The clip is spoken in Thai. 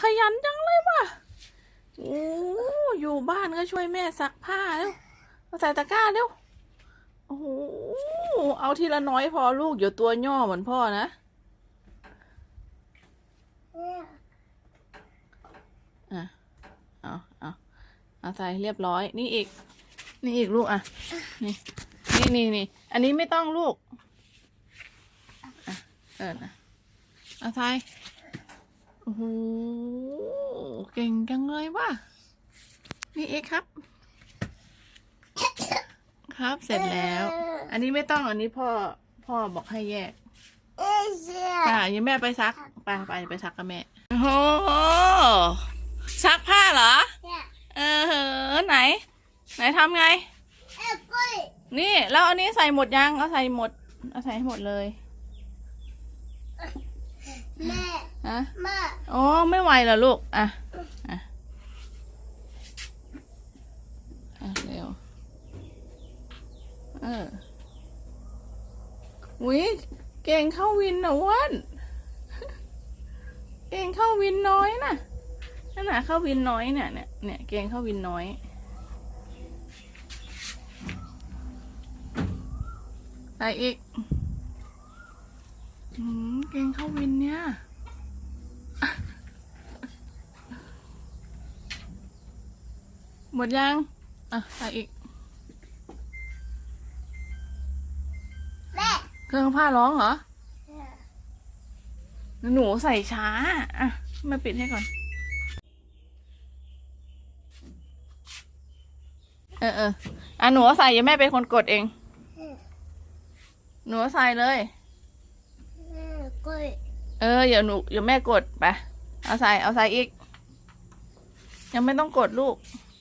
ขยันจังเลยว่ะโอ้อยู่บ้านก็ช่วยแม่ซักผ้าแล้วเอาใส่ตะกร้าเร็วโอ้โหเอาทีละน้อยพอลูกอย่าตัวย่อเหมือนพ่อนะอะเอาเอาเอาใส่เรียบร้อย นี่อีก นี่อีกลูกอะ นี่นี่นี่นี่อันนี้ไม่ต้องลูกอะเออนะเอาใส่โอ้โห เก่งจังเลยว่ะนี่เอกครับ ครับเสร็จแล้ว อันนี้ไม่ต้องอันนี้พ่อพ่อบอกให้แยกค่ะยังแม่ไปซักไปไปไปซักกับแม่โอ้โหซักผ้าเหรอเออไหน ไหนทำไง นี่แล้วอันนี้ใส่หมดยังเอาใส่หมดเอาใส่ให้หมดเลยแม่ฮะแม่อ๋อไม่ไหวเหรอลูกอะอะ อะ เร็ว เอออุ้ยเก่งเข้าวินนะอ้วันเก่งเข้าวินน้อยน่ะนั่นน่ะเข้าวินน้อยเนี่ยเนี่ยเนี่ยเก่งเข้าวินน้อยใส่อีกอืมเก่งเข้าวินเนี่ยหมดยัง อะใส่อีก แม่ เครื่องผ้าร้องเหรอ หนูใส่ช้า อะ มาปิดให้ก่อน เออเอออะหนูเอาใส่อย่าแม่เป็นคนกดเอง หนูเอาใส่เลยแม่กุ้ยเออเดี๋ยวหนูเดี๋ยวแม่กดไป เอาใส่ เอาใส่อีก ยังไม่ต้องกดลูกแ